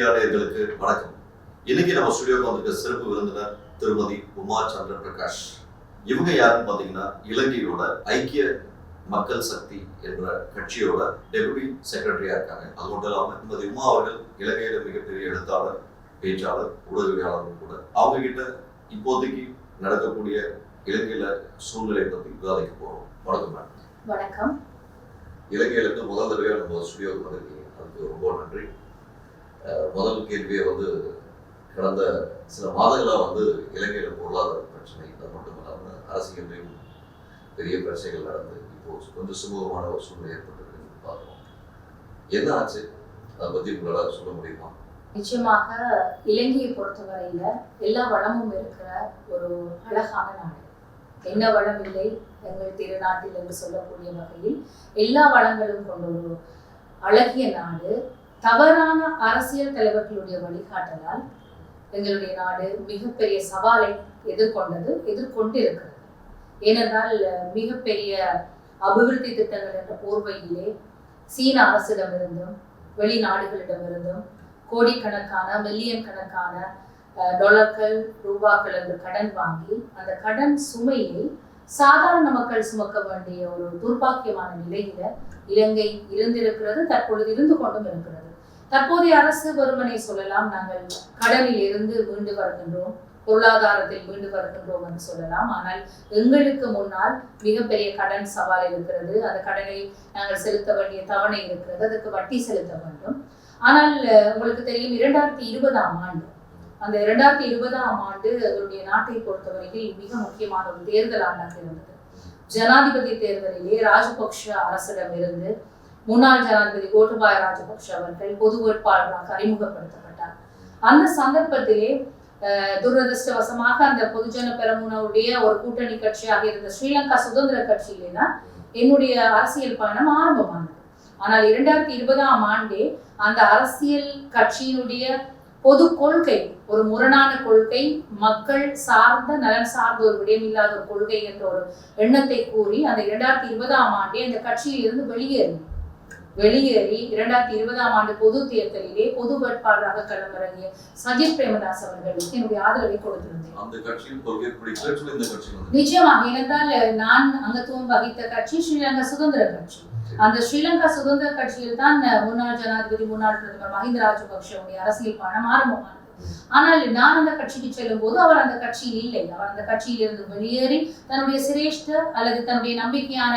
Media நேயர்களுக்கு வணக்கம். இன்னைக்கு நம்ம ஸ்டுடியோக்கு வந்திருக்க சிறப்பு விருந்தினர் திருமதி உமா சந்திர பிரகாஷ் இவங்க யாருன்னு பாத்தீங்கன்னா இலங்கையோட ஐக்கிய மக்கள் சக்தி என்ற கட்சியோட டெபுட்டி செக்ரட்டரியா இருக்காங்க. அது மட்டும் இல்லாம திருமதி உமா அவர்கள் இலங்கையில மிகப்பெரிய எழுத்தாளர் பேச்சாளர் ஊடகவியலாளரும் கூட. அவங்க கிட்ட இப்போதைக்கு நடக்கக்கூடிய இலங்கையில சூழ்நிலை பத்தி விவாதிக்க போறோம். வணக்கம் மேடம். வணக்கம். இலங்கையில இருந்து முதல் தடவையா நம்ம ஸ்டுடியோக்கு வந்திருக்கீங்க. அதுக்கு ரொம்ப நன்றி. முதல் கேள்வியை வந்து கடந்த சில மாதங்களாக வந்து இலங்கையில் பொருளாதார பிரச்சனை அது மட்டும் அரசியலையும் பெரிய பிரச்சனைகள் நடந்து இப்போ கொஞ்சம் சுமூகமான ஒரு சூழ்நிலை ஏற்பட்டிருக்குன்னு பார்க்குறோம். என்ன ஆச்சு? அதை பற்றி உங்களால் சொல்ல முடியுமா? நிச்சயமாக இலங்கையை பொறுத்தவரையில எல்லா வளமும் இருக்கிற ஒரு அழகான நாடு. என்ன வளம் இல்லை? எங்கள் திருநாட்டில் என்று சொல்லக்கூடிய வகையில் எல்லா வளங்களும் கொண்ட ஒரு அழகிய நாடு. தவறான அரசியல் தலைவர்களுடைய வழிகாட்டலால் எங்களுடைய நாடு மிகப்பெரிய சவாலை எதிர்கொண்டது எதிர்கொண்டு இருக்கிறது ஏனென்றால் மிகப்பெரிய அபிவிருத்தி திட்டங்கள் என்ற போர்வையிலே சீன அரசிடமிருந்தும் வெளிநாடுகளிடமிருந்தும் கோடிக்கணக்கான மில்லியன் கணக்கான டாலர்கள் ரூபாக்கள் என்று கடன் வாங்கி அந்த கடன் சுமையை சாதாரண மக்கள் சுமக்க வேண்டிய ஒரு துர்பாக்கியமான நிலையில இலங்கை இருந்திருக்கிறது தற்பொழுது இருந்து கொண்டும் இருக்கிறது. தற்போதைய அரசு வருமனை சொல்லலாம் நாங்கள் கடனில் இருந்து மீண்டு வருகின்றோம் பொருளாதாரத்தில் மீண்டு வருகின்றோம் என்று சொல்லலாம். ஆனால் எங்களுக்கு முன்னால் மிகப்பெரிய கடன் சவால் இருக்கிறது. அந்த கடனை நாங்கள் செலுத்த வேண்டிய தவணை இருக்கிறது. அதுக்கு வட்டி செலுத்த வேண்டும். ஆனால் உங்களுக்கு தெரியும் இரண்டாயிரத்தி இருபதாம் ஆண்டு அந்த இரண்டாயிரத்தி இருபதாம் ஆண்டு எங்களுடைய நாட்டை பொறுத்தவரையில் மிக முக்கியமான ஒரு தேர்தல் ஆண்டாக இருந்தது. ஜனாதிபதி தேர்தலிலே ராஜபக்ஷ அரசிடம் இருந்து முன்னாள் ஜனாதிபதி கோட்டபாய ராஜபக்ஷ அவர்கள் பொது வேட்பாளராக அறிமுகப்படுத்தப்பட்டார். அந்த சந்தர்ப்பத்திலே துரதிருஷ்டவசமாக அந்த பொதுஜன பெரமுனவுடைய ஒரு கூட்டணி கட்சியாக இருந்த ஸ்ரீலங்கா சுதந்திர கட்சியிலே தான் என்னுடைய அரசியல் பயணம் ஆரம்பமானது. ஆனால் இரண்டாயிரத்தி இருபதாம் ஆண்டே அந்த அரசியல் கட்சியினுடைய பொது கொள்கை ஒரு முரணான கொள்கை மக்கள் சார்ந்த நலன் சார்ந்த ஒரு விடயம் இல்லாத ஒரு கொள்கை என்ற ஒரு எண்ணத்தை கூறி அந்த இரண்டாயிரத்தி இருபதாம் ஆண்டே அந்த கட்சியில் இருந்து வெளியேறி இரண்டாயிரத்தி இருபதாம் ஆண்டு பொது தேர்தலிலே பொது வேட்பாளராக களமிறங்கிய சஜித் பிரேமதாஸ் அவர்களுக்கு என்னுடைய ஆதரவை கொடுத்திருந்தேன். நிச்சயமாக ஏனென்றால் நான் அங்கத்துவம் வகித்த கட்சி ஸ்ரீலங்கா சுதந்திர கட்சி. அந்த ஸ்ரீலங்கா சுதந்திர கட்சியில் தான் முன்னாள் ஜனாதிபதி முன்னாள் பிரதமர் மஹிந்த ராஜபக்ஷவுடைய அரசியல் பயணம் ஆரம்பமானது. ஆனால் நான் அந்த கட்சிக்கு செல்லும் போது அவர் அந்த கட்சியில் இல்லை. அவர் அந்த கட்சியில் இருந்து வெளியேறி தன்னுடைய சிரேஷ்ட அல்லது தன்னுடைய நம்பிக்கையான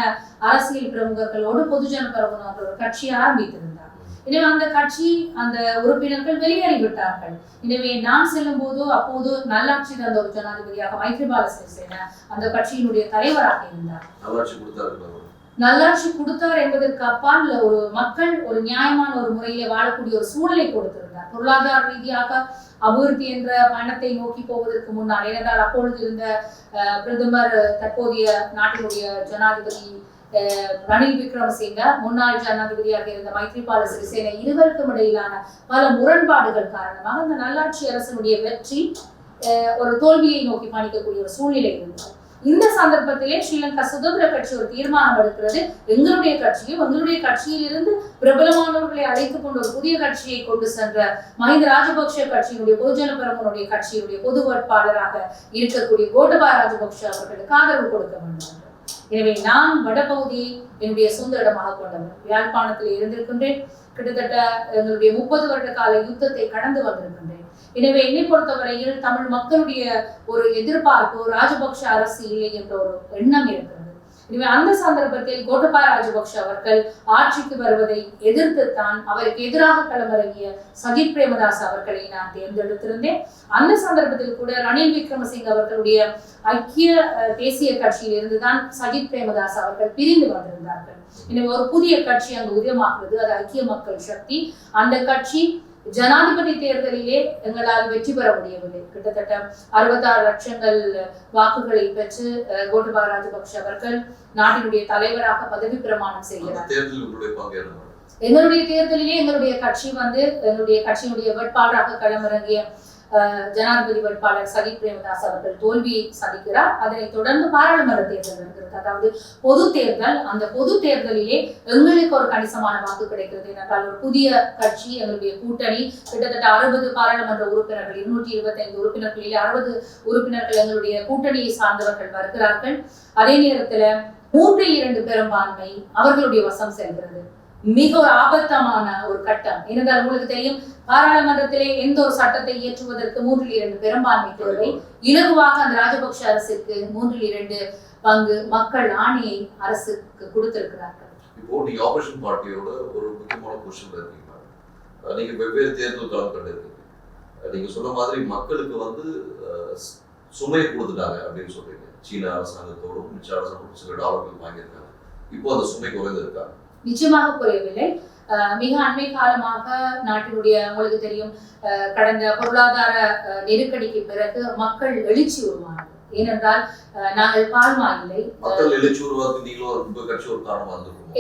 அரசியல் பிரமுகர்களோடு பொதுஜன பிரமுகர்கள் ஒரு கட்சியை ஆரம்பித்திருந்தார். எனவே அந்த கட்சி அந்த உறுப்பினர்கள் வெளியேறி விட்டார்கள். எனவே நான் செல்லும் போது அப்போது நல்லாட்சி தந்த ஒரு ஜனாதிபதியாக மைத்ரிபால சிறிசேன அந்த கட்சியினுடைய தலைவராக இருந்தார். நல்லாட்சி கொடுத்தார் என்பதற்கு அப்பால் ஒரு மக்கள் ஒரு நியாயமான ஒரு முறையிலே வாழக்கூடிய ஒரு சூழலை கொடுத்திருந்தார். பொருளாதார ரீதியாக அபிவிருத்தி என்ற பயணத்தை நோக்கி போவதற்கு முன்னால் ஏனென்றால் அப்பொழுது இருந்த அஹ், பிரதமர் தற்போதைய நாட்டினுடைய ஜனாதிபதி அஹ், ரணில் விக்ரமசிங்க முன்னாள் ஜனாதிபதியாக இருந்த மைத்ரிபால சிறிசேன இருவருக்கும் இடையிலான பல முரண்பாடுகள் காரணமாக அந்த நல்லாட்சி அரசனுடைய வெற்றி அஹ், ஒரு தோல்வியை நோக்கி பயணிக்கக்கூடிய ஒரு சூழ்நிலை இருந்தது. இந்த சந்தர்ப்பத்திலே ஸ்ரீலங்கா சுதந்திர கட்சி ஒரு தீர்மானம் எடுக்கிறது. எங்களுடைய கட்சியும் எங்களுடைய கட்சியில் இருந்து பிரபலமானவர்களை அழைத்துக் கொண்டு ஒரு புதிய கட்சியை கொண்டு சென்ற மஹிந்த ராஜபக்ஷ கட்சியினுடைய பொதுஜன பெரமுனுடைய கட்சியினுடைய பொது வேட்பாளராக இருக்கக்கூடிய கோட்டபா ராஜபக்ஷ அவர்களுக்கு ஆதரவு கொடுக்க வேண்டும். எனவே நான் வடபகுதியை என்னுடைய சொந்த இடமாக கொண்டவர். யாழ்ப்பாணத்தில் இருந்திருக்கின்றேன். கிட்டத்தட்ட எங்களுடைய முப்பது வருட கால யுத்தத்தை கடந்து வந்திருக்கின்றேன். எனவே என்னை பொறுத்தவரையில் தமிழ் மக்களுடைய ஒரு எதிர்பார்ப்பு ராஜபக்ஷ அரசு இல்லை என்ற ஒரு எண்ணம் இருக்கிறது. எனவே அந்த சந்தர்ப்பத்தில் கோட்டபாய ராஜபக்ஷ அவர்கள் ஆட்சிக்கு வருவதை எதிர்த்துத்தான் அவருக்கு எதிராக களமிறங்கிய சஜித் பிரேமதாஸ் அவர்களை நான் தேர்ந்தெடுத்திருந்தேன். அந்த சந்தர்ப்பத்தில் கூட ரணில் விக்ரமசிங் அவர்களுடைய ஐக்கிய தேசிய கட்சியில் இருந்துதான் சஜித் பிரேமதாஸ் அவர்கள் பிரிந்து வந்திருந்தார்கள். எனவே ஒரு புதிய கட்சி அங்கு உதயமாகிறது அது ஐக்கிய மக்கள் சக்தி. அந்த கட்சி ஜனாதிபதி தேர்தலிலே எங்களால் வெற்றி பெற முடியவில்லை கிட்டத்தட்ட அறுபத்தாறு லட்சங்கள் வாக்குகளை பெற்று கோட்டபாய ராஜபக்ஷ அவர்கள் நாட்டினுடைய தலைவராக பதவி பிரமாணம் செய்கிறார்? எங்களுடைய தேர்தலிலே எங்களுடைய கட்சி வந்து எங்களுடைய கட்சியினுடைய வேட்பாளராக களமிறங்கிய ஜனாதிபதி வேட்பாளர் சஜித் பிரேமதாஸ் அவர்கள் தோல்வியை சந்திக்கிறார். அதனைத் தொடர்ந்து பாராளுமன்ற தேர்தல் நடக்கிறது. அதாவது பொது தேர்தல் அந்த பொது தேர்தலிலே எங்களுக்கு ஒரு கணிசமான வாக்கு கிடைக்கிறது. என்றால் ஒரு புதிய கட்சி எங்களுடைய கூட்டணி கிட்டத்தட்ட அறுபது பாராளுமன்ற உறுப்பினர்கள் இருநூற்றி இருபத்தைந்து உறுப்பினர்களிலே அறுபது உறுப்பினர்கள் எங்களுடைய கூட்டணியை சார்ந்தவர்கள் வருகிறார்கள். அதே நேரத்துல மூன்றில் இரண்டு பெரும்பான்மை அவர்களுடைய வசம் செல்கிறது. மிக ஒரு ஆபத்தமான ஒரு கட்டம். ஏனென்றால் உங்களுக்கு தெரியும் பாராளுமன்றத்திலே எந்த ஒரு சட்டத்தை இயற்றுவதற்கு மூன்றில் இரண்டு பெரும்பான்மை தேவை. இலகுவாக அந்த ராஜபக்ஷ அரசுக்கு மூன்றில் இரண்டு பங்கு மக்கள் ஆணையை அரசுக்கு கொடுத்திருக்கிறார்கள். இப்போ நீங்க ஆப்போசிஷன் பார்ட்டியோட ஒரு முக்கியமான கொஸ்டின் இருக்கீங்க நீங்க வெவ்வேறு தேர்தல் களம் கண்டிருக்கீங்க நீங்க சொன்ன மாதிரி மக்களுக்கு வந்து சுமையை கொடுத்துட்டாங்க அப்படின்னு சொல்றீங்க. சீன அரசாங்கத்தோடும் மிச்ச அரசாங்கம் சில டாலர்கள் வாங்கியிருக்காங்க. இப்போ அந்த சுமை குறைந்திருக்காங்க நிச்சயமாக குறையவில்லை. மிக அண்மை காலமாக நாட்டினுடைய உங்களுக்கு தெரியும் அஹ் கடந்த பொருளாதார நெருக்கடிக்கு பிறகு மக்கள் எழுச்சி உருவானது. ஏனென்றால் நாங்கள் பால்மா இல்லை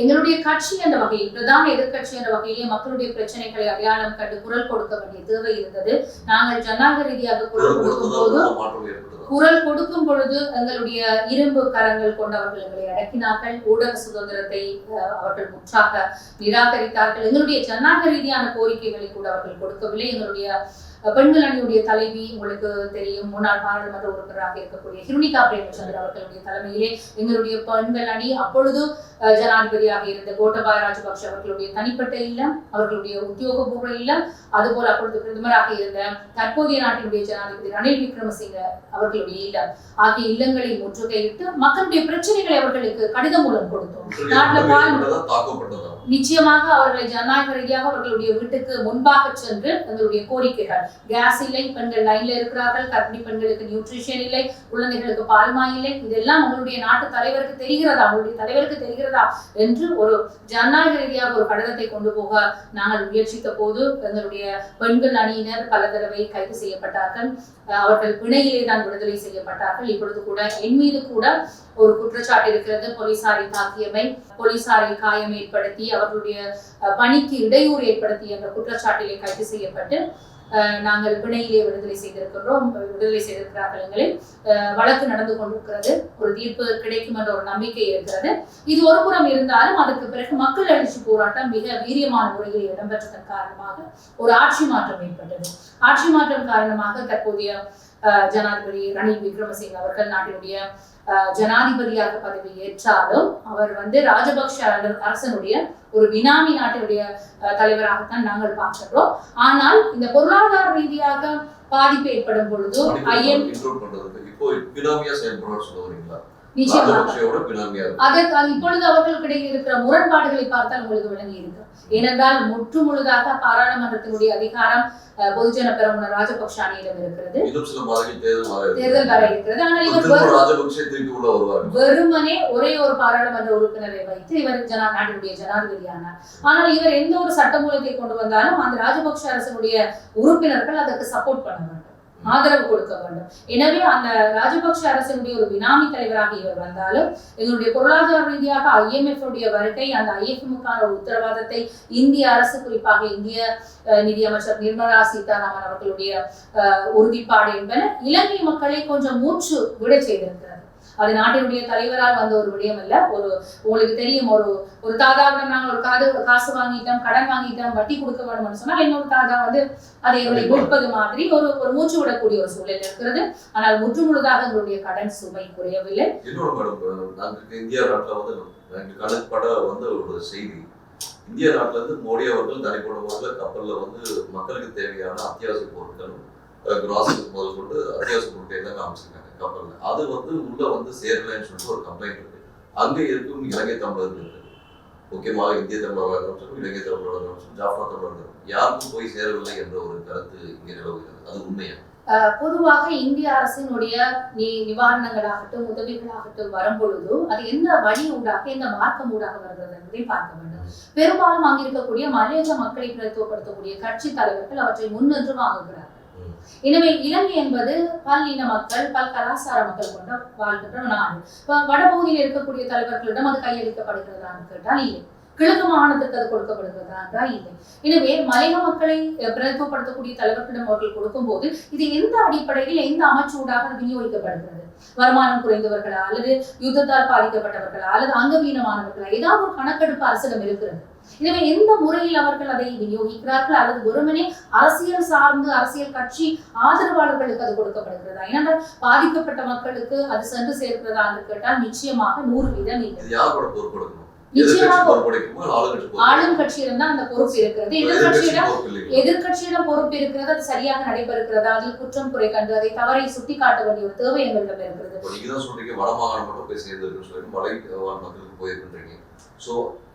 எங்களுடைய கட்சி என்ற வகையில் பிரதான எதிர்க்கட்சி என்ற வகையிலே மக்களுடைய பிரச்சனைகளை அடையாளம் கண்டு குரல் கொடுக்க வேண்டிய தேவை இருந்தது. நாங்கள் ஜனநாயக ரீதியாக குரல் கொடுக்கும் போது குரல் கொடுக்கும் பொழுது எங்களுடைய இரும்பு கரங்கள் கொண்டவர்கள் எங்களை அடக்கினார்கள். ஊடக சுதந்திரத்தை அவர்கள் முற்றாக நிராகரித்தார்கள். எங்களுடைய ஜனநாயக ரீதியான கோரிக்கைகளை கூட அவர்கள் கொடுக்கவில்லை. எங்களுடைய பெண்கள் அணியுடைய தலைவி உங்களுக்கு தெரியும் முன்னாள் பாராளுமன்ற உறுப்பினராக இருக்கக்கூடிய ஹிருணிகா பிரேமச்சந்திர அவர்களுடைய தலைமையிலே எங்களுடைய பெண்கள் அணி அப்பொழுது ஜனாதிபதியாக இருந்த கோட்டபாய ராஜபக்ஷ அவர்களுடைய தனிப்பட்ட இல்லம் அவர்களுடைய உத்தியோகபூர்வ இல்லம் அதுபோல் அப்பொழுது பிரதமராக இருந்த தற்போதைய நாட்டினுடைய ஜனாதிபதி ரணில் விக்ரமசிங்க அவர்களுடைய இல்லம். ஆகிய இல்லங்களை முற்றுகையிட்டு மக்களுடைய பிரச்சனைகளை அவர்களுக்கு கடிதம் மூலம் கொடுத்தோம். நாட்டுல நிச்சயமாக அவர்களை ஜனநாயக ரீதியாக அவர்களுடைய வீட்டுக்கு முன்பாக சென்று எங்களுடைய கோரிக்கைகள். கேஸ் இல்லை பெண்கள் லைன்ல இருக்கிறார்கள். கர்ப்பிணி பெண்களுக்கு நியூட்ரிஷன் இல்லை குழந்தைகளுக்கு பால்மா இல்லை. இதெல்லாம் உங்களுடைய நாட்டு தலைவருக்கு தெரிகிறதா? உங்களுடைய தலைவருக்கு தெரிகிறதா? இருக்கிறதா என்று ஒரு ஜனநாயக ரீதியாக ஒரு கடிதத்தை கொண்டு போக நாங்கள் முயற்சித்த போது எங்களுடைய பெண்கள் அணியினர் பல தடவை கைது செய்யப்பட்டார்கள். அவர்கள் பிணையிலே தான் விடுதலை செய்யப்பட்டார்கள். இப்பொழுது கூட என் மீது கூட ஒரு குற்றச்சாட்டு இருக்கிறது. போலீசாரை தாக்கியமை போலீசாரை காயம் ஏற்படுத்தி அவர்களுடைய பணிக்கு இடையூறு ஏற்படுத்தி என்ற குற்றச்சாட்டிலே கைது செய்யப்பட்டு நாங்கள் பிணையிலே விடுதலை செய்திருக்கிறோம் விடுதலை செய்திருக்கிறார்கள் எங்களை வழக்கு நடந்து கொண்டிருக்கிறது. ஒரு தீர்ப்பு கிடைக்கும் என்ற ஒரு நம்பிக்கை இருக்கிறது. இது ஒரு புறம் இருந்தாலும் அதற்கு பிறகு மக்கள் எழுச்சி போராட்டம் மிக வீரியமான முறையில் இடம்பெற்றதன் காரணமாக ஒரு ஆட்சி மாற்றம் ஏற்பட்டது. ஆட்சி மாற்றம் காரணமாக தற்போதைய அஹ், ஜனாதிபதி ரணில் விக்ரமசிங்க அவர்கள் நாட்டினுடைய ஜனாதிபதியாக பதவி ஏற்றாலும் அவர் வந்து ராஜபக்ஷ அரசனுடைய ஒரு பினாமி நாட்டினுடைய தலைவராகத்தான் நாங்கள் பார்க்கிறோம் ஆனால் இந்த பொருளாதார ரீதியாக பாதிப்பு ஏற்படும் பொழுது ஐஎம் இப்போ அதற்கு அது இப்பொழுது அவர்களுக்கிடையே இருக்கிற முரண்பாடுகளை பார்த்தால் உங்களுக்கு விளங்கி இருக்கு ஏனென்றால் முற்று முழுதாக பாராளுமன்றத்தினுடைய அதிகாரம் பொதுஜன பெரமுன ராஜபக்ஷ அணியிடம் இருக்கிறது. தேர்தல் வர இருக்கிறது. ஆனால் இவர் வெறுமனே ஒரே ஒரு பாராளுமன்ற உறுப்பினரை வைத்து இவர் ஜனா நாட்டினுடைய ஜனாதிபதியானார். ஆனால் இவர் எந்த ஒரு சட்டமூலத்தை கொண்டு வந்தாலும் அந்த ராஜபக்ஷ அரசனுடைய உறுப்பினர்கள் அதற்கு சப்போர்ட் பண்ண வேண்டும் ஆதரவு கொடுக்க வேண்டும். எனவே அந்த ராஜபக்ஷ அரசினுடைய ஒரு பினாமி தலைவராக இவர் வந்தாலும் இதனுடைய பொருளாதார ரீதியாக ஐஎம்எஃப் உடைய வருகை அந்த ஐஎஃப்எம்முக்கான ஒரு உத்தரவாதத்தை இந்திய அரசு குறிப்பாக இந்திய அஹ், நிதியமைச்சர் நிர்மலா சீதாராமன் அவர்களுடைய அஹ், உறுதிப்பாடு என்பன இலங்கை மக்களை கொஞ்சம் மூச்சு விட செய்திருக்கிறது. அது நாட்டினுடைய தலைவரால் வந்த ஒரு விடயம் அல்ல. ஒரு உங்களுக்கு தெரியும் ஒரு ஒரு தாதாவிடம் நாங்கள் ஒரு காது காசு வாங்கிட்டோம் கடன் வாங்கிட்டோம் வட்டி கொடுக்க வேணும்னு சொன்னால் இன்னொரு தாதா வந்து அதை எங்களை மீட்பது மாதிரி ஒரு ஒரு மூச்சு விடக்கூடிய ஒரு சூழல் இருக்கிறது. ஆனால் முற்று முழுதாக எங்களுடைய கடன் சுமை குறையவில்லை. இந்தியா நாட்டில் வந்து கணக்குப்பட வந்து ஒரு செய்தி. இந்திய நாட்டுல இருந்து மோடி அவர்கள் தனிப்பட்ட முறையில் கப்பல்ல வந்து மக்களுக்கு தேவையான அத்தியாவசிய பொருட்களும் கிராசரி முதல் கொண்டு அத்தியாவசிய பொருட்கள் தான் காமிச்சிருக்காங்க. கப்பல்ல அது வந்து உள்ள வந்து சேரலைன்னு சொல்லிட்டு ஒரு கம்ப்ளைண்ட் இருக்கு. அங்க இருக்கும் இலங்கை தமிழர்கள். முக்கியமாக இந்திய தமிழராக இருந்தாலும் இலங்கை தமிழராக இருந்தாலும் ஜாஃப்னா தமிழர் இருந்தாலும் யாருக்கும் போய் சேரவில்லை என்ற ஒரு கருத்து இங்கே நிலவுகிறது. அது உண்மையா? பொதுவாக இந்திய அரசினுடைய நி நிவாரணங்களாகட்டும் உதவிகளாகட்டும் வரும் பொழுது அது எந்த வழி ஊடாக எந்த மார்க்கம் ஊடாக வருகிறது என்பதை பார்க்க வேண்டும். பெரும்பாலும் அங்கு இருக்கக்கூடிய மலையக மக்களை பிரதித்துவப்படுத்தக்கூடிய கட்சி தலைவர்கள் அவற்றை முன்னின்று வாங்குகிறார்கள். எனவே இலங்கை என்பது பல்லின மக்கள் பல் கலாச்சார மக்கள் கொண்ட வாழ்கின்ற நாடு. வடபகுதியில் இருக்கக்கூடிய தலைவர்களிடம் அது கையளிக்கப்படுகிறதான்னு கேட்டால் இல்லை. கிழக்கு மாகாணத்துக்கு அது கொடுக்கப்படுகிறதா என்றால் இல்லை. எனவே மலையக மக்களை அஹ், பிரதித்துவப்படுத்தக்கூடிய தலைவர்களிடம் அவர்கள் கொடுக்கும் போது இது எந்த அடிப்படையில் எந்த அமைச்சூடாக விநியோகிக்கப்படுகிறது? வருமானம் குறைந்தவர்களா அல்லது யுத்தத்தால் பாதிக்கப்பட்டவர்களா அல்லது அங்கவீனமானவர்களா? ஏதாவது ஒரு கணக்கெடுப்பு அரசிடம் இருக்கிறது. எனவே எந்த முறையில் அவர்கள் அதை விநியோகிக்கிறார்கள்? அல்லது வெறுமனே அரசியல் சார்ந்து அரசியல் கட்சி ஆதரவாளர்களுக்கு அது கொடுக்கப்படுகிறதா? ஏனென்றால் பாதிக்கப்பட்ட மக்களுக்கு அது சென்று சேர்க்கிறதா என்று கேட்டால் நிச்சயமாக நூறு வீதம் இல்லை? ஆளும் கட்சியிடம் தான் அந்த பொறுப்பு இருக்கிறது. எதிர்கட்சியிடம் பொறுப்பு இல்லைங்களா? எதிர்கட்சியிடம் பொறுப்பு இருக்கிறது. அது சரியாக நடைபெறுகிறதா? அதில் குற்றம் குறை கண்டு அதை தவறை சுட்டி காட்ட வேண்டிய ஒரு தேவை எங்களிடம் இருக்கிறது. நீங்க தான் சொல்றீங்க வடமாகாணம் மட்டும் போய் சேர்ந்துருக்குன்னு சொல்லி மலை போயிருக்கின்றீங்க.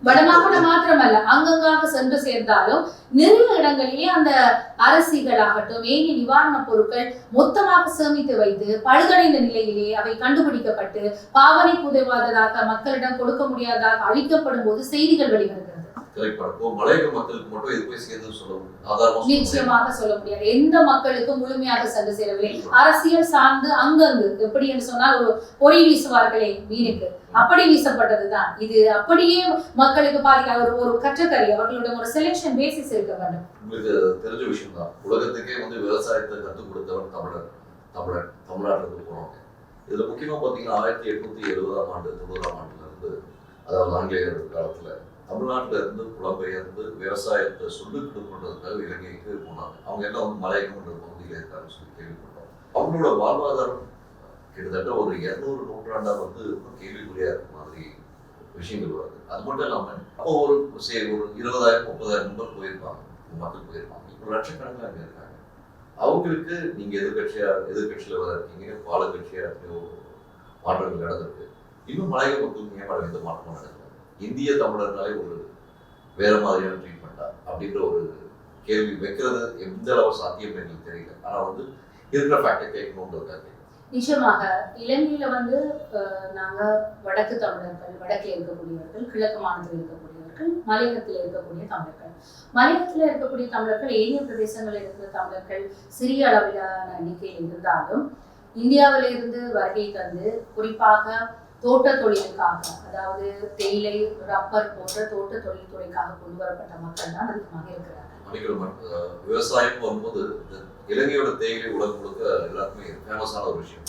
வடமாகாணம் மாத்திரமல்ல அங்கங்காக சென்று சேர்ந்தாலும் நிறைய இடங்களிலே அந்த அரசிகள் ஆகட்டும் ஏனைய நிவாரணப் பொருட்கள் மொத்தமாக சேமித்து வைத்து பழுதடைந்த நிலையிலே அவை கண்டுபிடிக்கப்பட்டு பாவனை புதைவாததாக மக்களிடம் கொடுக்க முடியாததாக அழிக்கப்படும் போது செய்திகள் வெளிவருகிறது. இப்போ மலையக மக்களுக்கு மட்டும் இது போய் சேர்ந்து சொல்ல முடியும். நிச்சயமாக சொல்ல முடியாது. எந்த மக்களுக்கும் முழுமையாக சென்று சேரவில்லை. அரசியல் சார்ந்து அங்கங்கு எப்படி என்று சொன்னால் ஒரு பொறி வீசுவார்களே மீனுக்கு அப்படி வீசப்பட்டதுதான். இது அப்படியே மக்களுக்கு பாதிக்க ஒரு ஒரு கற்றக்கறி அவர்களுடைய ஒரு செலெக்ஷன் பேசிஸ் இருக்க வேண்டும். உங்களுக்கு தெரிஞ்ச விஷயம் தான் உலகத்துக்கே வந்து விவசாயத்தை கற்றுக் கொடுத்தவன் தமிழர் தமிழர் தமிழ்நாட்டிலிருந்து போனவங்க. இதுல முக்கியமா பாத்தீங்கன்னா ஆயிரத்தி எட்நூத்தி எழுபதாம் ஆண்டு தொண்ணூறாம் ஆண்டுல இருந்து அதாவது ஆங்கிலேயர் காலத்துல தமிழ்நாட்டில் இருந்து புலம்பெயர்ந்து விவசாயத்தை சொல்லிக்கிட்டு கொண்டதுக்காக இலங்கைக்கு போனாங்க. அவங்க எல்லாம் வந்து மலையகம்ன்ற பகுதியில் இருக்காங்கன்னு சொல்லி கேள்விப்பட்டோம். அவங்களோட வாழ்வாதாரம் கிட்டத்தட்ட ஒரு இரநூறு நூற்றாண்டா வந்து ரொம்ப கேள்விக்குறியா இருக்க மாதிரி விஷயங்கள் வருது. அது மட்டும் இல்லாமல் அப்போ ஒரு சரி ஒரு இருபதாயிரம் முப்பதாயிரம் நம்பர் போயிருப்பாங்க. மக்கள் போயிருப்பாங்க. இப்போ லட்சக்கணக்கில் அங்கே இருக்காங்க. அவங்களுக்கு நீங்கள் எதிர்கட்சியா எதிர்கட்சியில் வர இருக்கீங்க பாலக்கட்சியாக கட்சியா மாற்றங்கள் நடந்திருக்கு. இன்னும் மலையக மக்களுக்கு ஏன் எந்த மாற்றமும் நடக்குது இந்திய தமிழர்னாலே ஒரு வேற மாதிரியான ட்ரீட்மெண்டா அப்படின்ற ஒரு கேள்வி வைக்கிறது எந்த அளவு சாத்தியம் எங்களுக்கு தெரியல. ஆனா வந்து இருக்கிற ஃபேக்டை கேட்கணுன்றதுக்காக நிச்சயமாக இலங்கையில வந்து நாங்க வடக்கு தமிழர்கள் வடக்கில் இருக்கக்கூடியவர்கள் கிழக்கு மாநிலத்தில் இருக்கக்கூடியவர்கள் மலையகத்தில் இருக்கக்கூடிய தமிழர்கள். மலையகத்தில் இருக்கக்கூடிய தமிழர்கள் ஏனைய பிரதேசங்களில் இருக்கிற தமிழர்கள் சிறிய அளவிலான எண்ணிக்கையில் இருந்தாலும் இந்தியாவிலிருந்து வருகை தந்து குறிப்பாக தோட்ட தொழிலுக்காக அதாவது தேயிலை ரப்பர் போன்ற தோட்ட தொழில்துறைக்காக கொண்டு வரப்பட்ட மக்கள் தான் அதிகமாக இருக்கிறார்கள். விவசாயம் வரும்போது இலங்கையோட தேயிலை உலகம் முழுக்க எல்லாருக்குமே ஃபேமஸான ஒரு விஷயம்.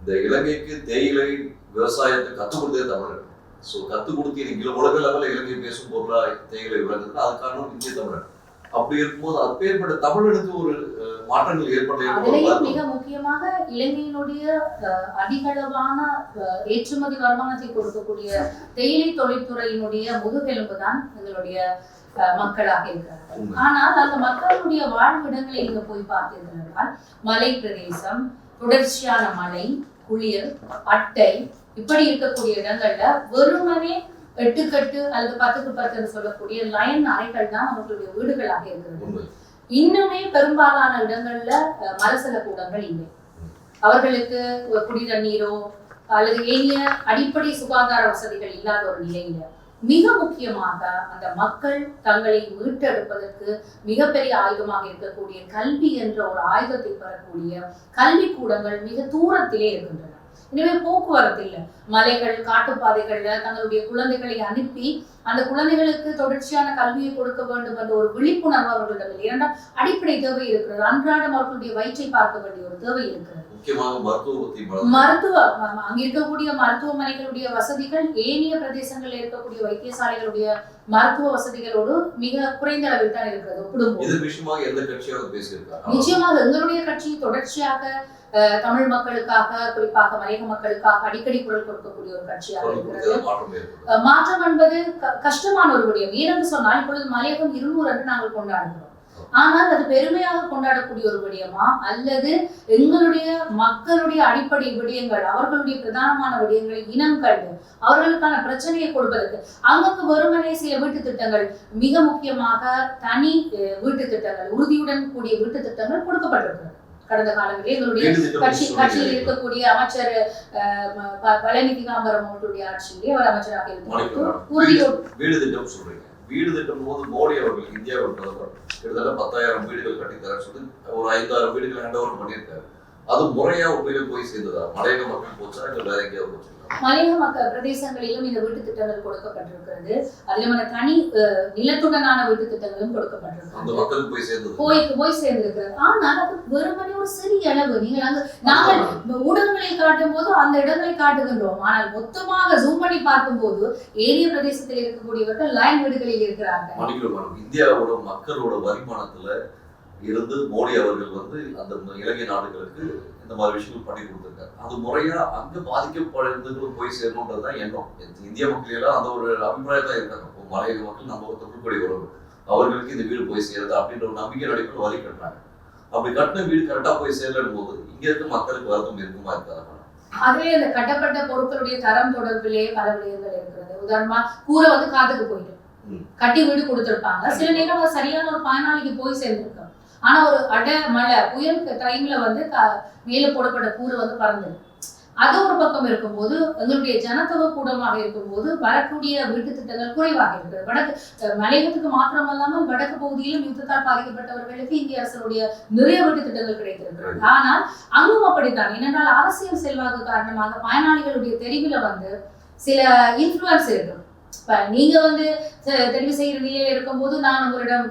இந்த இலங்கைக்கு தேயிலை விவசாயத்தை கற்றுக் கொடுத்தே தமிழர். ஸோ கற்றுக் கொடுத்து இன்னைக்கு உலக லெவலில் இலங்கை பேசும் பொருளா தேயிலை விளங்குதுன்னா அது காரணம் இந்திய தமிழர். அப்படி இருக்கும்போது அப்பேற்பட்ட தமிழனுக்கு ஒரு மாற்றங்கள் ஏற்பட அதிலேயும் மிக முக்கியமாக இலங்கையினுடைய அதிகளவான ஏற்றுமதி வருமானத்தை கொடுக்கக்கூடிய தேயிலை தொழில்துறையினுடைய முதுகெலும்பு தான் எங்களுடைய மக்களாக இருக்கிறார்கள். ஆனால் அந்த மக்களுடைய வாழ்விடங்களை நீங்க போய் பார்த்தீர்கள் மலை பிரதேசம் தொடர்ச்சியான மழை குளிர் அட்டை இப்படி இருக்கக்கூடிய இடங்கள்ல வெறுமனே எட்டுக்கட்டு அல்லது பத்துக்கு பத்துன்னு சொல்லக்கூடிய லைன் அறைகள் தான் அவர்களுடைய வீடுகளாக இருக்கிறது. இன்னுமே பெரும்பாலான இடங்கள்ல அஹ், மலசல கூடங்கள் இல்லை. அவர்களுக்கு ஒரு குடி தண்ணீரோ அல்லது ஏனைய அடிப்படை சுகாதார வசதிகள் இல்லாத ஒரு நிலையில மிக முக்கியமாக அந்த மக்கள் தங்களை மீட்டெடுப்பதற்கு மிகப்பெரிய ஆயுதமாக இருக்கக்கூடிய கல்வி என்ற ஒரு ஆயுதத்தை பெறக்கூடிய கல்வி கூடங்கள் மிக தூரத்திலே இருக்கின்றன. எனவே போக்குவரத்து இல்லை. மலைகள் காட்டுப்பாதைகள்ல தங்களுடைய குழந்தைகளை அனுப்பி அந்த குழந்தைகளுக்கு தொடர்ச்சியான கல்வியை கொடுக்க வேண்டும் என்ற ஒரு விழிப்புணர்வு அவர்களிடம் இல்லை அடிப்படை தேவை இருக்கிறது. அன்றாடம் அவர்களுடைய வயிற்றை பார்க்க வேண்டிய ஒரு தேவை இருக்கிறது. முக்கியமாக மருத்துவ பத்தி வளர்ந்து மருத்துவ அங்க இருக்கக்கூடிய மருத்துவமனைகளுடைய வசதிகள் ஏனைய பிரதேசங்களில் இருக்கக்கூடிய வைத்தியசாலைகளுடைய மருத்துவ வசதிகளோடு மிக குறைந்த அளவில் தான் இருக்கிறது ஒப்பிடும்போது இது விஷயமாக எந்த கட்சியாவது பேசியிருக்காங்க? நிச்சயமாக எங்களுடைய கட்சி தொடர்ச்சியாக தமிழ் மக்களுக்காக குறிப்பாக மலையக மக்களுக்காக அடிக்கடி குரல் கொடுக்கக்கூடிய ஒரு கட்சியாக இருக்கிறது. மாற்றம் என்பது கஷ்டமான ஒரு விடயம். ஏனென்று சொன்னால் இப்பொழுது மலையகம் இருநூறு என்று நாங்கள் கொண்டாடுகிறோம். ஆனால் அது பெருமையாக கொண்டாடக்கூடிய ஒரு விடயமா? அல்லது எங்களுடைய மக்களுடைய அடிப்படை விடயங்கள் அவர்களுடைய பிரதானமான விடயங்களை இனம் கண்டு அவர்களுக்கான பிரச்சனையை கொடுப்பதற்கு அங்கங்கு வெறுமனே சில வீட்டு திட்டங்கள் மிக முக்கியமாக தனி அஹ், வீட்டு திட்டங்கள் உறுதியுடன் கூடிய வீட்டு திட்டங்கள் கொடுக்கப்பட்டிருக்கிறது. கடந்த காலங்களில் எங்களுடைய கட்சி. கட்சியில் இருக்கக்கூடிய அமைச்சர் பழனி திகாம்பரம் அவர்களுடைய ஆட்சியிலே அவர் அமைச்சராக மேடம், உறுதியோடு வீடு திட்டும் போது மோடி அவர்கள் இந்தியாவில் பிரதமர் கிட்டத்தட்ட பத்தாயிரம் வீடுகள் கட்டித்தரேன்னு சொல்லி ஒரு ஐந்தாயிரம் வீடுகள் ஹேண்ட் ஓவர் பண்ணியிருக்காரு. அது முறையா உண்மையில போய் சேர்ந்ததா? மலையக மக்கள் போச்சா இல்ல வேற எங்கேயாவது போச்சுங்களா? மலையக மக்கள் பிரதேசங்களிலும் இந்த வீட்டு திட்டங்கள் கொடுக்கப்பட்டிருக்கிறது. அதிலும் தனி நிலத்துடனான வீட்டு திட்டங்களும் மக்களுக்கு போய் போய் போய் சேர்ந்திருக்கிறது. ஆனால் அது வெறுமனே ஒரு சிறிய அளவு. நீங்கள் அங்கு நாங்கள் ஊடகங்களில் காட்டும் போது அந்த இடங்களை காட்டுகின்றோம். ஆனால் மொத்தமாக ஜூம் பண்ணி பார்க்கும்போது ஏரிய பிரதேசத்தில் இருக்கக்கூடியவர்கள் லைன் வீடுகளில் இருக்கிறார்கள். இந்தியாவோட மக்களோட வருமானத்துல இருந்து மோடி அவர்கள் வந்து அந்த இலங்கை நாடுகளுக்கு இந்த மாதிரி விஷயங்கள் பண்ணி கொடுத்திருக்காரு. அது முறையா அங்க பாதிக்கப்படுறதுக்கு போய் சேரணுன்றதுதான் எண்ணம். இந்திய மக்கள் எல்லாம் அந்த ஒரு அபிப்பிராயம் தான் இருக்காங்க. இப்போ மலையக மக்கள் நம்ம ஒரு தொழில்படி உறவு. அவர்களுக்கு இந்த வீடு போய் சேருது அப்படின்ற ஒரு நம்பிக்கை அடிப்படையில் வரி கட்டுறாங்க. அப்படி கட்டின வீடு கரெக்டா போய் சேரலும் போது இங்க இருக்க மக்களுக்கு வருத்தம் இருக்குமா இருக்காதா? மேடம் அதுவே அந்த கட்டப்பட்ட பொருட்களுடைய தரம் தொடர்பிலே பல விடயங்கள் இருக்கிறது. உதாரணமா கூரை வந்து காத்துக்கு போயிட்டு ம். கட்டி வீடு கொடுத்திருப்பாங்க. சில நேரம் சரியான ஒரு பயனாளிக்கு போய் சேர்ந்திருக்கும். ஆனா ஒரு அடை மழை புயல் டைம்ல வந்து க- மேல போடப்பட்ட கூறு வந்து பறந்தது. அது ஒரு பக்கம் இருக்கும்போது எங்களுடைய ஜனத்தொகை கூடமாக இருக்கும்போது வரக்கூடிய வீட்டு திட்டங்கள் குறைவாக இருக்கிறது. வடக்கு மலையகத்துக்கு மாத்திரமல்லாமல் வடக்கு பகுதியிலும் யுத்தத்தால் பாதிக்கப்பட்டவர்களுக்கு இந்திய அரசுடைய நிறைய வீட்டு திட்டங்கள் கிடைத்திருக்கிறது. ஆனால் அங்கும் அப்படித்தான். ஏனென்றால் அரசியல் செல்வாக்கு காரணமாக பயனாளிகளுடைய தெரிவில வந்து சில இன்ஃபுளுன்ஸ் இருக்கும் இப்ப நீங்க வந்து தெரிவு செய்யற நிலையில இருக்கும்போது நான் உங்களிடம்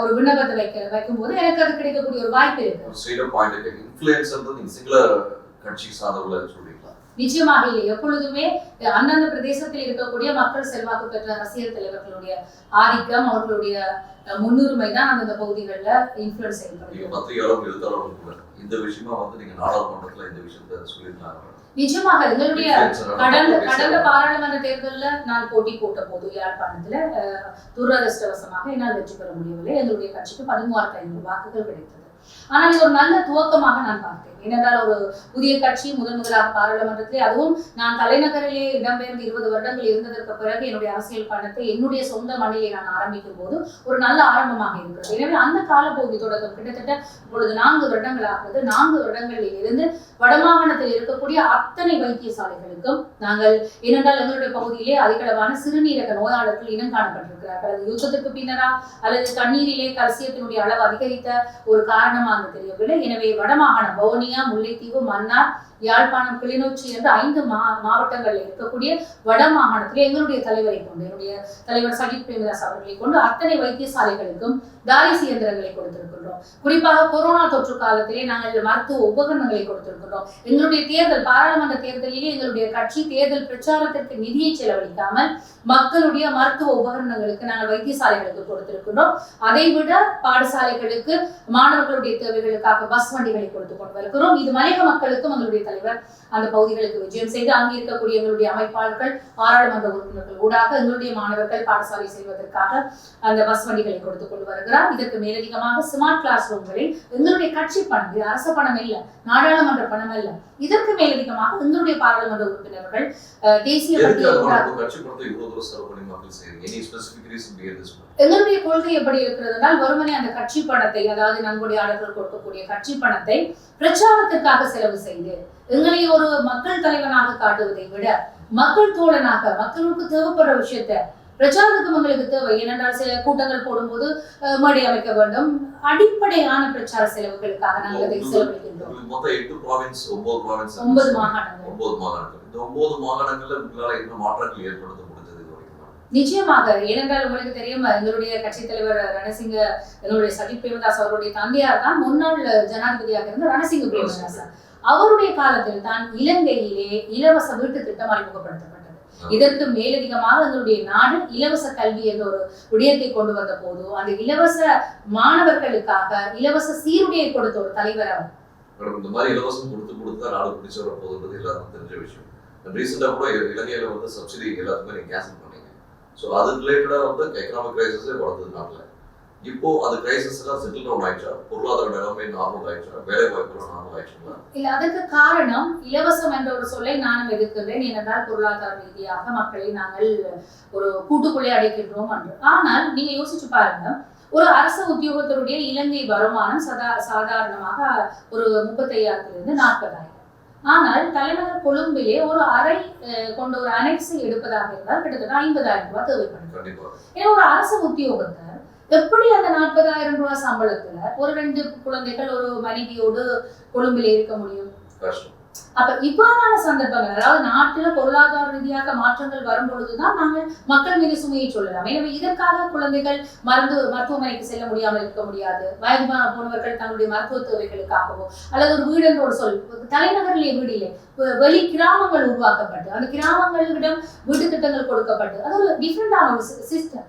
ஒரு விண்ணப்பத்தை வைக்க வைக்கும்போது எனக்கு அது கிடைக்கக்கூடிய ஒரு வாய்ப்பு இருக்கு. ஸ்ட்ரெயிட் பாயிண்ட் இன்ஃபுளுசர் நீங்க சிங்கள கட்சி சார்ந்தவர்களை சொல்றீங்களா? நிச்சயமாக இல்லை. எப்பொழுதுமே அந்தந்த பிரதேசத்தில் இருக்கக்கூடிய மக்கள் செல்வாக்கு பெற்ற அரசியல் தலைவர்களுடைய ஆதிக்கம் அவர்களுடைய முன்னுரிமை தான் அந்தந்த பகுதிகளில் இன்ஃப்ளூயன்ஸ் பத்திரிகையாளரும் எழுத்தாளரும் கூட. இந்த விஷயமா வந்து நீங்க நாடாளுமன்றத்துல இந்த விஷயத்த சொல்லியிருந்தாங்க நிச்சயமாக எங்களுடைய கடந்த கடந்த. பாராளுமன்ற தேர்தல்ல நான் போட்டி போட்ட போது யாழ்ப்பாணத்துல துரதிர்ஷ்டவசமாக என்னால் வெற்றி பெற முடியவில்லை. எங்களுடைய கட்சிக்கு பதிமூவாயிரத்தி ஐநூறு வாக்குகள் கிடைத்தது. ஆனால் இது ஒரு நல்ல துவக்கமாக நான் பார்த்தேன். ஏனென்றால் ஒரு புதிய கட்சி முதன் முதலாக பாராளுமன்றத்திலே அதுவும் நான் தலைநகரிலே இடம்பெயர்ந்து இருபது வருடங்கள் இருந்ததற்கு பிறகு என்னுடைய அரசியல் பயணத்தை என்னுடைய சொந்த மண்ணிலே நான் ஆரம்பிக்கும் போது ஒரு நல்ல ஆரம்பமாக இருக்கிறது. எனவே அந்த காலப்பகுதி தொடக்கம் கிட்டத்தட்ட இப்பொழுது நான்கு வருடங்கள் நான்கு வருடங்களில் இருந்து வடமாகாணத்தில் இருக்கக்கூடிய அத்தனை வைத்தியசாலைகளுக்கும் நாங்கள் ஏனென்றால் எங்களுடைய பகுதியிலே அதிகளவான சிறுநீரக நோயாளர்கள் இனம் காணப்பட்டிருக்கிறார்கள். அது யுத்தத்துக்கு பின்னரா அல்லது தண்ணீரிலே கல்சியத்தினுடைய அளவு அதிகரித்த ஒரு காரணமாக தெரியவில்லை. எனவே कमियाँ भूली वो मानना யாழ்ப்பாணம் கிளிநொச்சி என்ற ஐந்து மா மாவட்டங்களில் இருக்கக்கூடிய வட மாகாணத்தில் எங்களுடைய தலைவரை கொண்டு என்னுடைய தலைவர் சஜித் பிரேமதாஸ் அவர்களை கொண்டு அத்தனை வைத்தியசாலைகளுக்கும் தாரிசு இயந்திரங்களை கொடுத்திருக்கின்றோம். குறிப்பாக கொரோனா தொற்று காலத்திலே நாங்கள் மருத்துவ உபகரணங்களை கொடுத்திருக்கின்றோம். எங்களுடைய தேர்தல் பாராளுமன்ற தேர்தலிலே எங்களுடைய கட்சி தேர்தல் பிரச்சாரத்திற்கு நிதியை செலவழிக்காமல் மக்களுடைய மருத்துவ உபகரணங்களுக்கு நாங்கள் வைத்தியசாலைகளுக்கு கொடுத்திருக்கின்றோம். அதை விட பாடசாலைகளுக்கு மாணவர்களுடைய தேவைகளுக்காக பஸ் வண்டிகளை கொடுத்து கொண்டு வருகிறோம் இது மலையக மக்களுக்கும் எங்களுடைய தலைவர். அந்த பகுதிகளுக்கு விஜயம் செய்து அங்கே இருக்கக்கூடிய எங்களுடைய அமைப்பாளர்கள் பாராளுமன்ற உறுப்பினர்கள் ஊடாக எங்களுடைய மாணவர்கள் பாடசாலை செல்வதற்காக அந்த பஸ் வண்டிகளை கொடுத்து கொண்டு வருகிறார். இதற்கு மேலதிகமாக ஸ்மார்ட் கிளாஸ் ரூம்களை எங்களுடைய கட்சி பணம் இது அரச பணம் இல்ல நாடாளுமன்ற பணம் அல்ல. இதற்கு மேலதிகமாக எங்களுடைய பாராளுமன்ற உறுப்பினர்கள் தேசிய மக்கள் செய்யுங்க any specific reason behind this எங்களுடைய கொள்கை எப்படி இருக்கிறது என்றால் வெறுமனே அந்த கட்சி பணத்தை அதாவது நன்கொடையாளர்கள் கொடுக்கக்கூடிய கட்சி பணத்தை பிரச்சாரத்திற்காக செலவு செய்து எங்களை ஒரு மக்கள் தலைவனாக காட்டுவதை விட மக்கள் தோழனாக மக்களுக்கு தேவைப்படுற விஷயத்த பிரச்சாரத்துக்கு எங்களுக்கு தேவை. ஏனென்றால் சில கூட்டங்கள் போடும்போது மேடை அமைக்க வேண்டும். அடிப்படையான பிரச்சார செலவுகளுக்காக நாங்கள் அதை செலவழிக்கின்றோம். உங்களுக்கு மொத்தம் எட்டு ப்ராவின்ஸ் ஒன்பது ப்ராவின்ஸ் ஒன்பது மாகாணங்கள். ஒன்பது மாகாணங்கள். இந்த ஒன்பது மாகாணங்கள்ல உங்களால என்ன மாற்றங்கள் ஏற்படுத்த முடிஞ்சது இது வரைக்கும் நிச்சயமாக ஏனென்றால் உங்களுக்கு தெரியும் எங்களுடைய கட்சித் தலைவர் ரணசிங்க எங்களுடைய சஜித் பிரேமதாஸ் அவருடைய தந்தையார் தான் முன்னாள் ஜனாதிபதியாக இருந்த ரணசிங்க பிரேமதாஸ். அவருடைய காலத்தில் தான் இலங்கையிலே இலவச வீட்டு திட்டம் அறிமுகப்படுத்தப்பட்டது. இதற்கு மேலதிகமாக எங்களுடைய நாடு இலவச கல்வி என்ற ஒரு விடயத்தை கொண்டு வந்த போது அந்த இலவச மாணவர்களுக்காக இலவச சீருடையை கொடுத்த ஒரு தலைவர் அவர். மேடம் இந்த மாதிரி இலவசம் கொடுத்து கொடுத்து தான் நாடு பிடிச்சு வர போகுதுன்றது எல்லாருக்கும் தெரிஞ்ச விஷயம். ரீசெண்டாக கூட இலங்கையில வந்து சப்சிடி எல்லாத்துக்குமே நீங்க கேன்சல் ஸோ அது ரிலேட்டடாக வந்து எக்கனாமிக் கிரைசிஸே வளர்ந்தது நாட்டில் இப்போ அது கிரைசிஸ் எல்லாம் செட்டில் டவுன் ஆயிடுச்சா? பொருளாதார நிலைமை நார்மல் ஆயிடுச்சா? வேலை வாய்ப்புகள் நார்மல் ஆயிடுச்சுங்களா? இல்ல அதற்கு காரணம் இலவசம் என்ற ஒரு சொல்லை நானும் எதிர்க்கிறேன். ஏனென்றால் பொருளாதார ரீதியாக மக்களை நாங்கள் ஒரு கூட்டுக்குள்ளே அடைக்கின்றோம் என்று. ஆனால் நீங்க யோசிச்சு பாருங்க. ஒரு அரசு உத்தியோகத்தருடைய இலங்கை வருமானம் சதா சாதாரணமாக ஒரு முப்பத்தையாயிரத்திலிருந்து நாற்பதாயிரம். ஆனால் தலைநகர் கொழும்பிலே ஒரு அறை கொண்ட ஒரு அனெக்ஸை எடுப்பதாக இருந்தால் கிட்டத்தட்ட ஐம்பதாயிரம் ரூபாய் தேவைப்படுது ஏன்னா ஒரு அரசு உத்தியோகத்தர் எப்படி அந்த நாற்பதாயிரம் ரூபாய் சம்பளத்துல ஒரு ரெண்டு குழந்தைகள் ஒரு மனைவியோடு கொழும்பில் இருக்க முடியும்? அப்ப இவ்வாறான சந்தர்ப்பங்கள் அதாவது நாட்டுல பொருளாதார ரீதியாக மாற்றங்கள் வரும் பொழுதுதான் நாங்கள் மக்கள் மீது சுமையை சொல்லலாம். எனவே இதற்காக குழந்தைகள் மருந்து மருத்துவமனைக்கு செல்ல முடியாமல் இருக்க முடியாது. வயதுமான போனவர்கள் தங்களுடைய மருத்துவ தேவைகளுக்காகவோ அல்லது ஒரு வீடு ஒரு சொல் தலைநகரிலே வீடு இல்லை. வெளி கிராமங்கள் உருவாக்கப்பட்டு அந்த கிராமங்களிடம் வீட்டு திட்டங்கள் கொடுக்கப்பட்டு அது ஒரு டிஃப்ரெண்டான ஒரு சிஸ்டம்